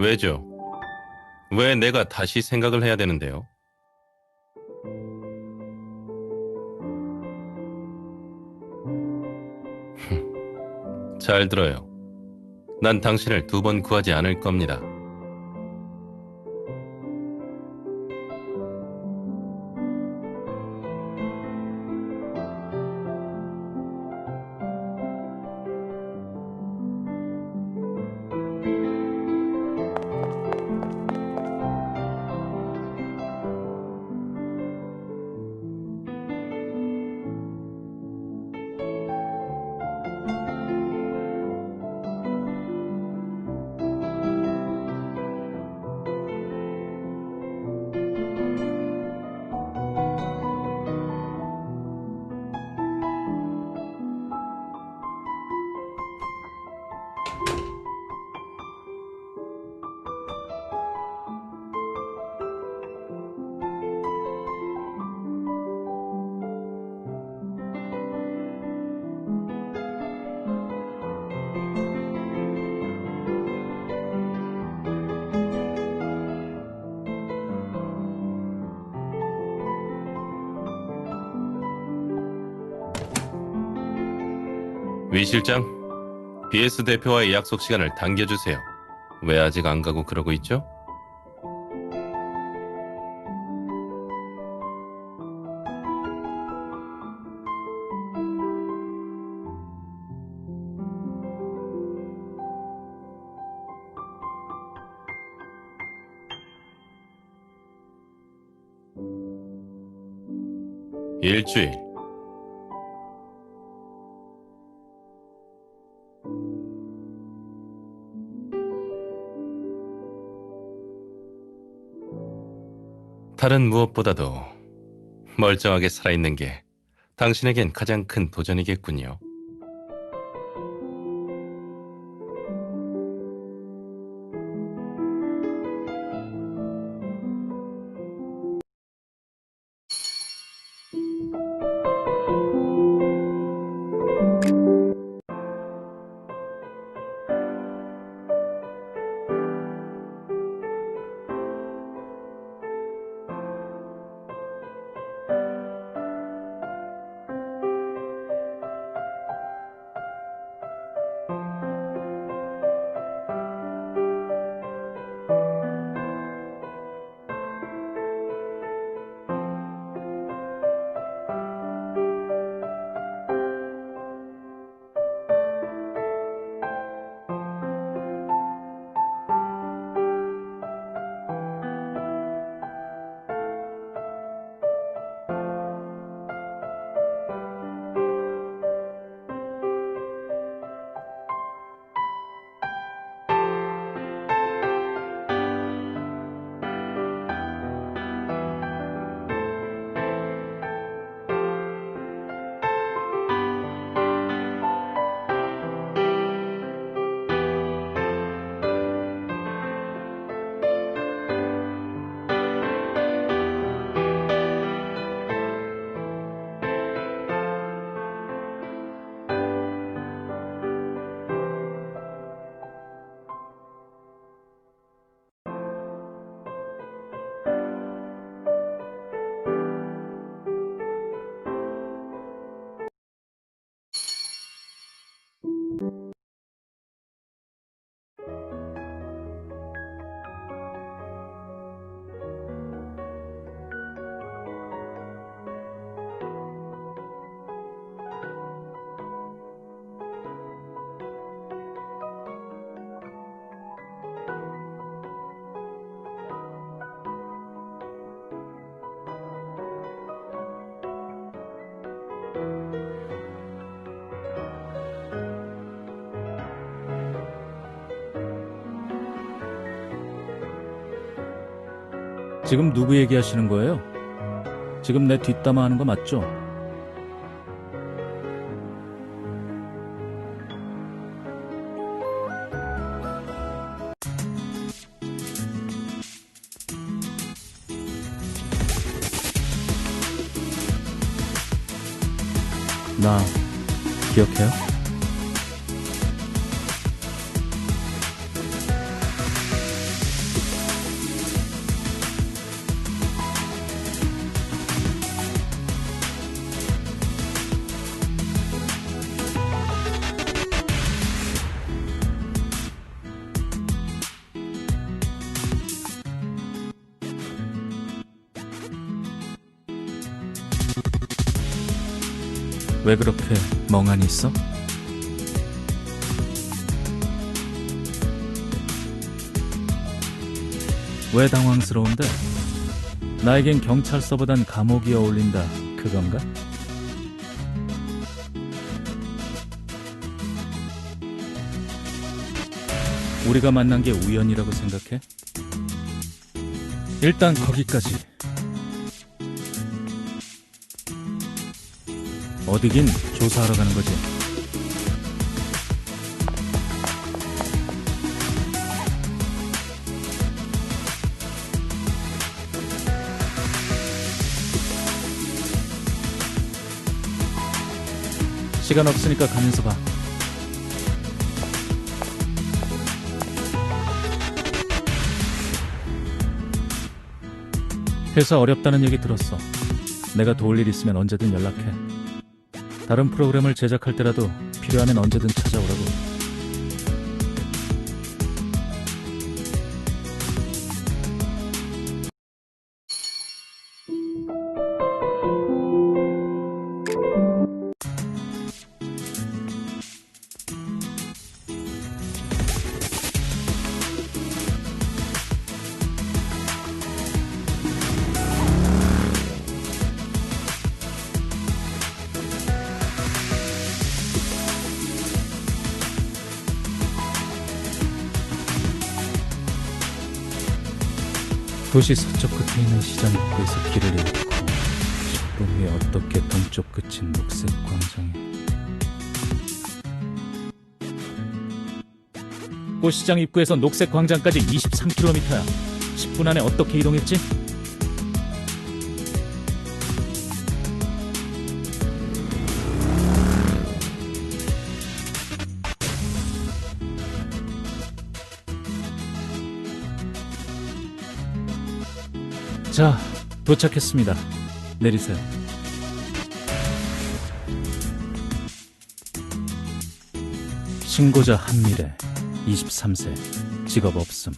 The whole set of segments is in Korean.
왜죠? 왜 내가 다시 생각을 해야 되는데요? 잘 들어요. 난 당신을 두 번 구하지 않을 겁니다. 위 실장, BS 대표와의 약속 시간을 당겨주세요. 왜 아직 안 가고 그러고 있죠? 다른 무엇보다도 멀쩡하게 살아있는 게 당신에겐 가장 큰 도전이겠군요. 지금 누구 얘기하시는 거예요? 지금 내 뒷담화 하는 거 맞죠? 나 기억해요? 멍하니 있어? 왜 당황스러운데? 나에겐 경찰서보단 감옥이 어울린다. 그건가? 우리가 만난 게 우연이라고 생각해? 일단 거기까지. 어디긴 조사하러 가는 거지. 시간 없으니까 가면서 봐. 회사 어렵다는 얘기 들었어. 내가 도울 일 있으면 언제든 연락해. 다른 프로그램을 제작할 때라도 필요하면 언제든 찾 도시 서쪽 끝에 있는 시장 입구에서 길을 잃고 10분 후에 어떻게 동쪽 끝인 녹색 광장에 꽃시장 입구에서 녹색 광장까지 23km야 10분 안에 어떻게 이동했지? 자, 도착했습니다. 내리세요. 신고자 한미래, 23세, 직업 없음.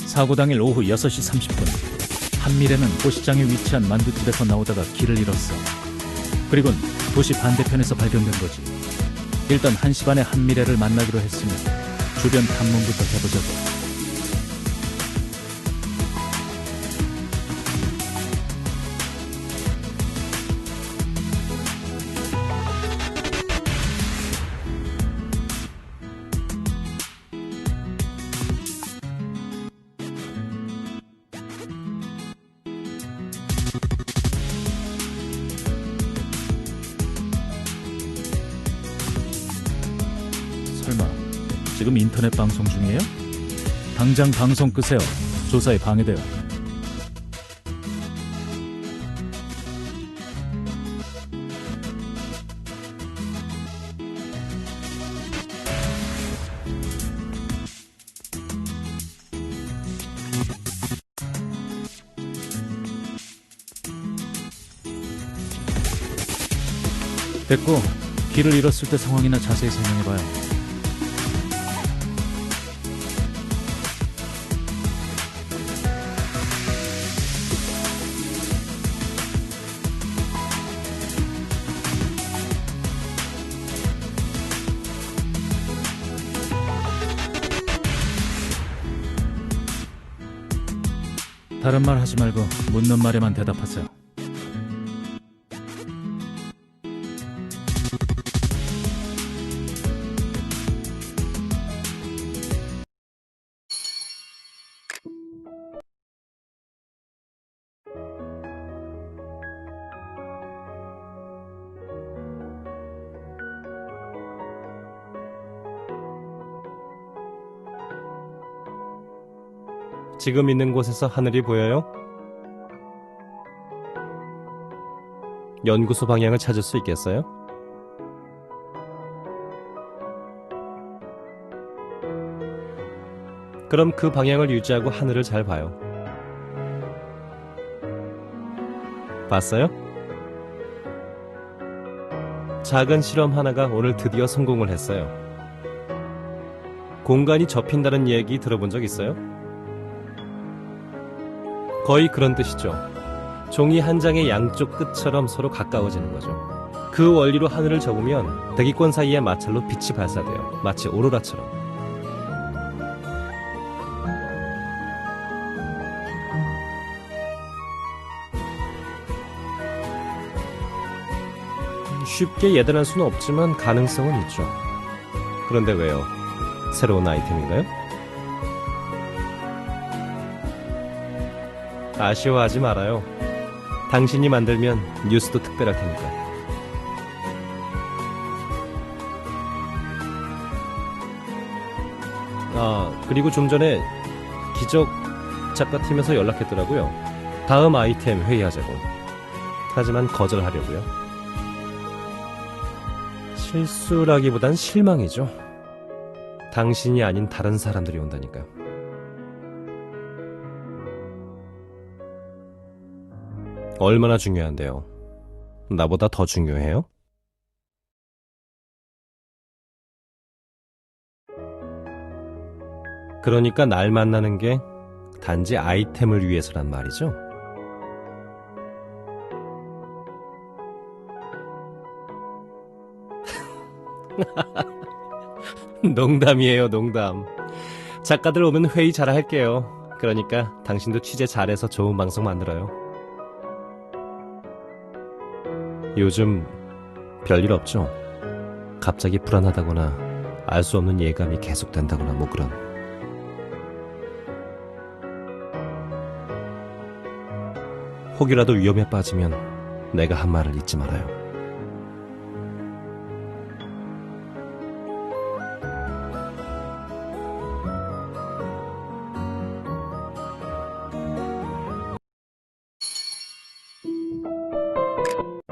사고 당일 오후 6시 30분. 한미래는 도시장에 위치한 만두집에서 나오다가 길을 잃었어. 그리곤 도시 반대편에서 발견된 거지. 일단 1시 반에 한미래를 만나기로 했으니 주변 탐문부터 해보자고. 지금 인터넷 방송 중이에요? 당장 방송 끄세요. 조사에 방해돼요. 됐고 길을 잃었을 때 상황이나 자세히 설명해봐요. 다른 말 하지 말고 묻는 말에만 대답하세요. 지금 있는 곳에서 하늘이 보여요? 연구소 방향을 찾을 수 있겠어요? 그럼 그 방향을 유지하고 하늘을 잘 봐요. 봤어요? 작은 실험 하나가 오늘 드디어 성공을 했어요. 공간이 접힌다는 얘기 들어본 적 있어요? 거의 그런 뜻이죠. 종이 한 장의 양쪽 끝처럼 서로 가까워지는 거죠. 그 원리로 하늘을 접으면 대기권 사이의 마찰로 빛이 발사돼요. 마치 오로라처럼. 쉽게 예단할 수는 없지만 가능성은 있죠. 그런데 왜요? 새로운 아이템인가요? 아쉬워하지 말아요. 당신이 만들면 뉴스도 특별할 테니까. 아, 그리고 좀 전에 기적 작가팀에서 연락했더라고요. 다음 아이템 회의하자고. 하지만 거절하려고요. 실수라기보단 실망이죠. 당신이 아닌 다른 사람들이 온다니까. 얼마나 중요한데요? 나보다 더 중요해요? 그러니까 날 만나는 게 단지 아이템을 위해서란 말이죠? 농담이에요, 농담. 작가들 오면 회의 잘 할게요. 그러니까 당신도 취재 잘해서 좋은 방송 만들어요. 요즘 별일 없죠? 갑자기 불안하다거나 알 수 없는 예감이 계속된다거나 뭐 그런. 혹이라도 위험에 빠지면 내가 한 말을 잊지 말아요.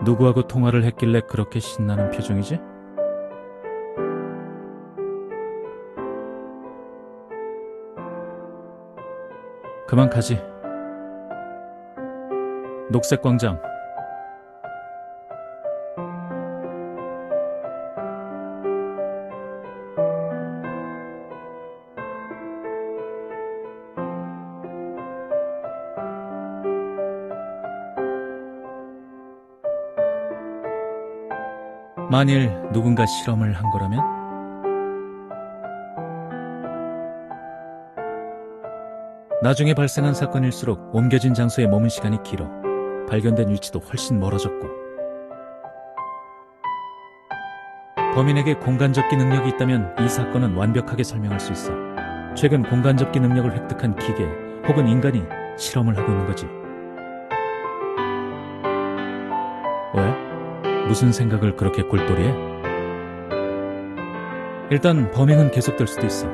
누구하고 통화를 했길래 그렇게 신나는 표정이지? 그만 가지. 녹색 광장. 만일 누군가 실험을 한 거라면? 나중에 발생한 사건일수록 옮겨진 장소에 머문 시간이 길어 발견된 위치도 훨씬 멀어졌고 범인에게 공간 접기 능력이 있다면 이 사건은 완벽하게 설명할 수 있어 최근 공간 접기 능력을 획득한 기계 혹은 인간이 실험을 하고 있는 거지 무슨 생각을 그렇게 골똘히해? 일단 범행은 계속될 수도 있어.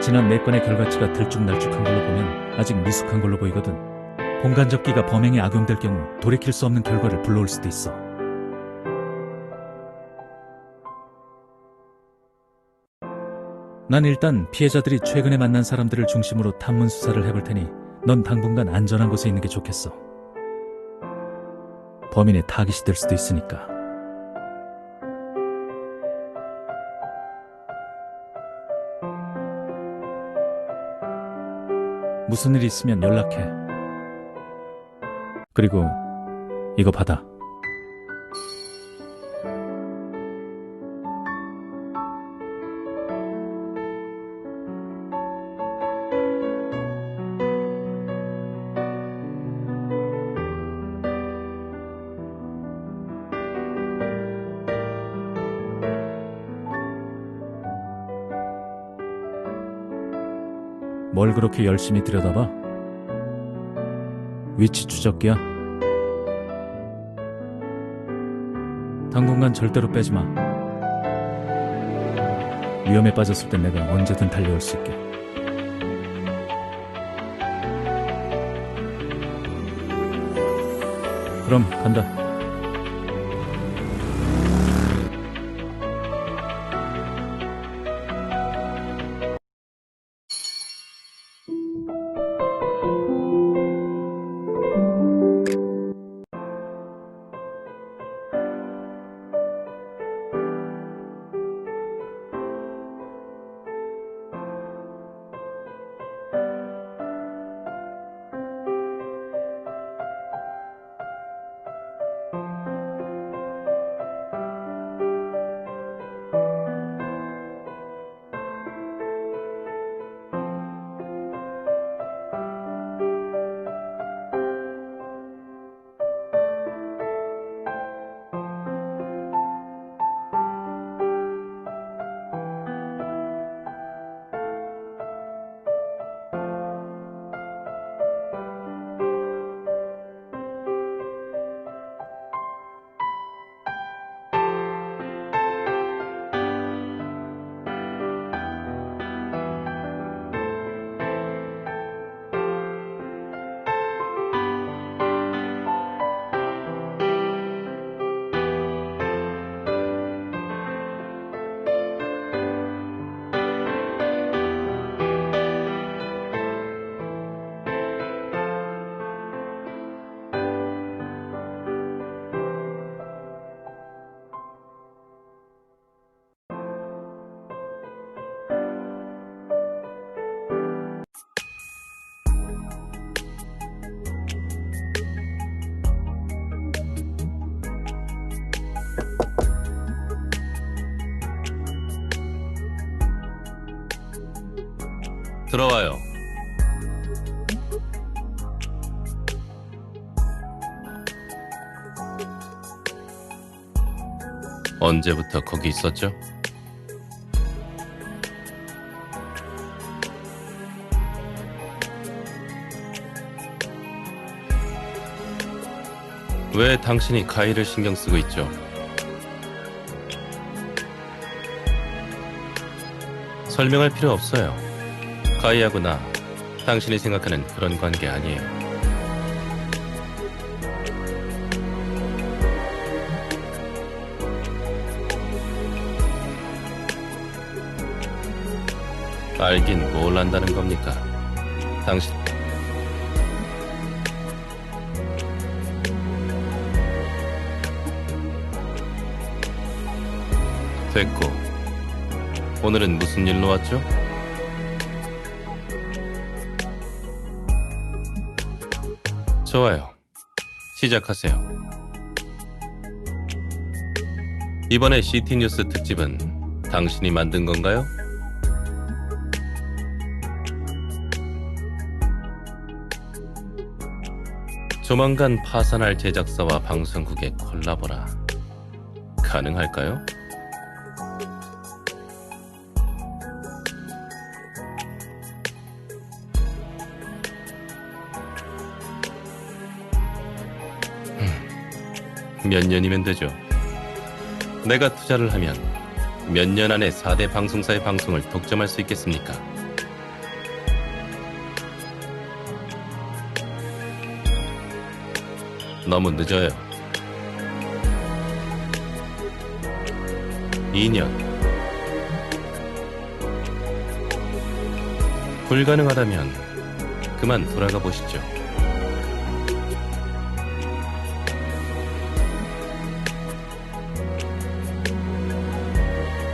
지난 네 건의 결과치가 들쭉날쭉한 걸로 보면 아직 미숙한 걸로 보이거든. 공간 접기가 범행에 악용될 경우 돌이킬 수 없는 결과를 불러올 수도 있어. 난 일단 피해자들이 최근에 만난 사람들을 중심으로 탐문 수사를 해볼 테니 넌 당분간 안전한 곳에 있는 게 좋겠어. 범인의 타깃이 될 수도 있으니까. 무슨 일 있으면 연락해. 그리고 이거 받아. 그렇게 열심히 들여다봐? 위치 추적기야? 당분간 절대로 빼지 마. 위험에 빠졌을 땐 내가 언제든 달려올 수 있게. 그럼 간다. 들어와요. 언제부터 거기 있었죠? 왜 당신이 카이를 신경 쓰고 있죠? 설명할 필요 없어요. 카이하고 나, 당신이 생각하는 그런 관계 아니에요. 알긴 뭘 안다는 겁니까? 당신 됐고 오늘은 무슨 일로 왔죠? 좋아요. 시작하세요. 이번에 시티뉴스 특집은 당신이 만든 건가요? 조만간 파산할 제작사와 방송국의 콜라보라. 가능할까요? 몇 년이면 되죠. 내가 투자를 하면 몇 년 안에 4대 방송사의 방송을 독점할 수 있겠습니까? 너무 늦어요. 2년. 불가능하다면 그만 돌아가 보시죠.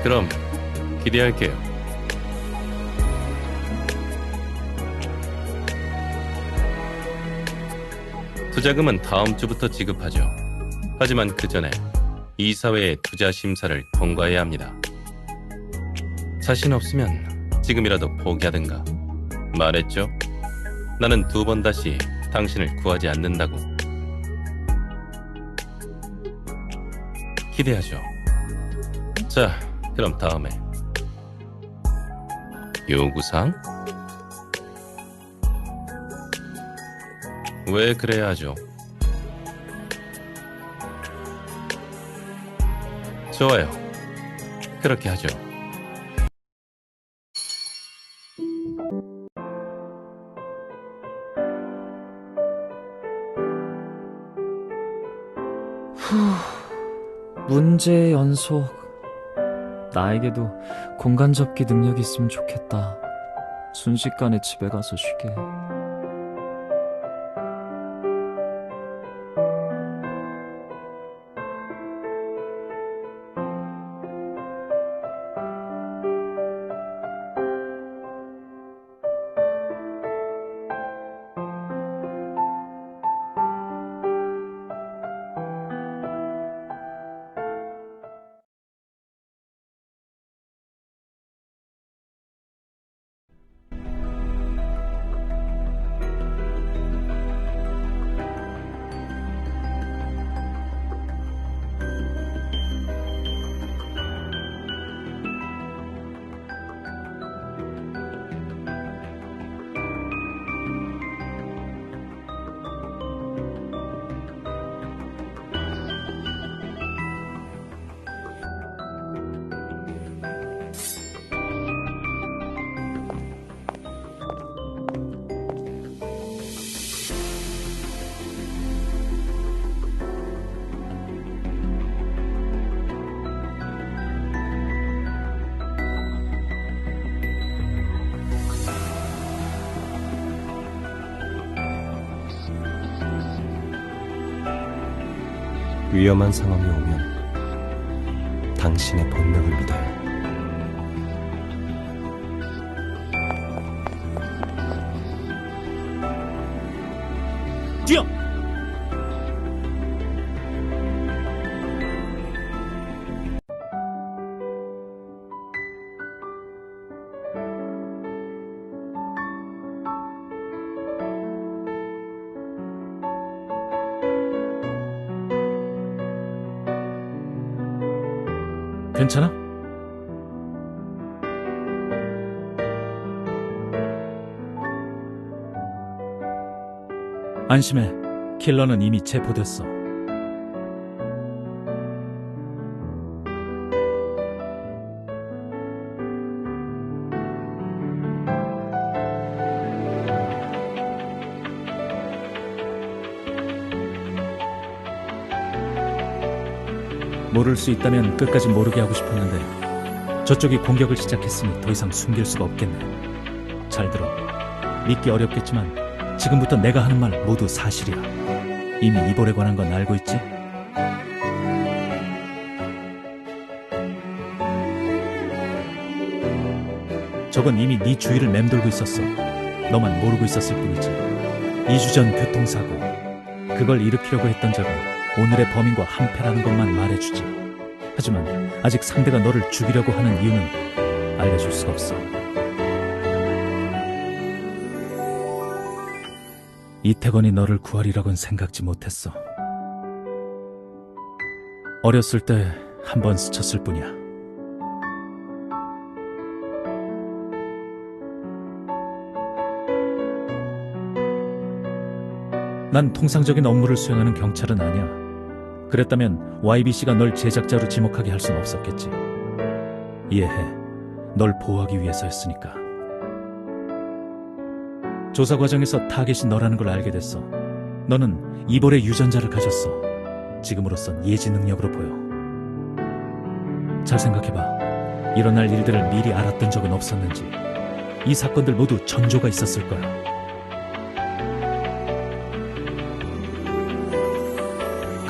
그럼 기대할게요. 투자금은 다음 주부터 지급하죠. 하지만 그 전에 이사회의 투자 심사를 통과해야 합니다. 자신 없으면 지금이라도 포기하든가. 말했죠? 나는 두 번 다시 당신을 구하지 않는다고. 기대하죠. 자, 그럼 다음에 요구사항? 왜 그래야 하죠? 좋아요. 그렇게 하죠. 문제의 연속. 나에게도 공간 접기 능력이 있으면 좋겠다. 순식간에 집에 가서 쉬게. 위험한 상황이 오면 당신의 본능을 믿어요. 괜찮아? 안심해. 킬러는 이미 체포됐어. 모를 수 있다면 끝까지 모르게 하고 싶었는데 저쪽이 공격을 시작했으니 더 이상 숨길 수가 없겠네. 잘 들어. 믿기 어렵겠지만 지금부터 내가 하는 말 모두 사실이야. 이미 이볼에 관한 건 알고 있지? 적은 이미 네 주위를 맴돌고 있었어. 너만 모르고 있었을 뿐이지. 2주 전 교통사고. 그걸 일으키려고 했던 적은 오늘의 범인과 한패라는 것만 말해주지. 하지만 아직 상대가 너를 죽이려고 하는 이유는 알려줄 수가 없어. 이태건이 너를 구하리라곤 생각지 못했어. 어렸을 때 한 번 스쳤을 뿐이야. 난 통상적인 업무를 수행하는 경찰은 아니야. 그랬다면 YBC가 널 제작자로 지목하게 할 순 없었겠지. 이해해. 널 보호하기 위해서였으니까. 조사 과정에서 타겟이 너라는 걸 알게 됐어. 너는 이볼의 유전자를 가졌어. 지금으로선 예지 능력으로 보여. 잘 생각해봐. 일어날 일들을 미리 알았던 적은 없었는지. 이 사건들 모두 전조가 있었을 거야.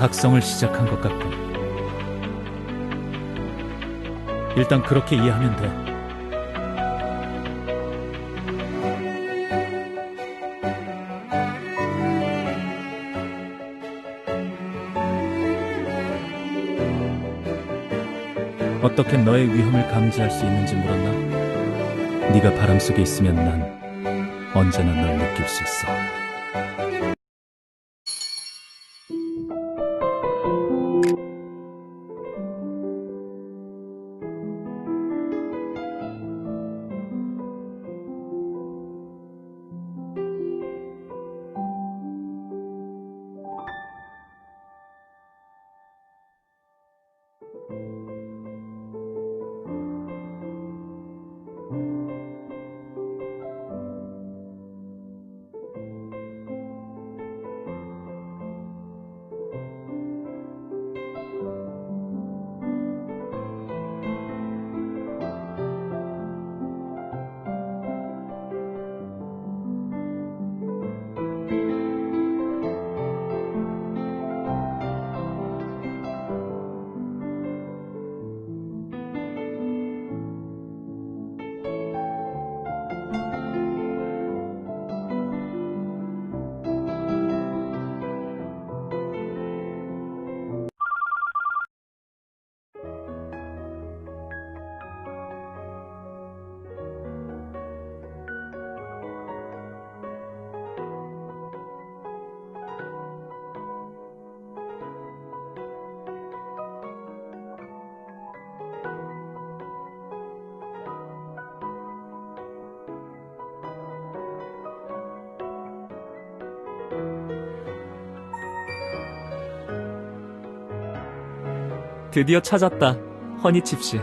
각성을 시작한 것 같군. 일단 그렇게 이해하면 돼. 어떻게 너의 위험을 감지할 수 있는지 물었나? 네가 바람 속에 있으면 난 언제나 널 느낄 수 있어. 드디어 찾았다. 허니칩씨.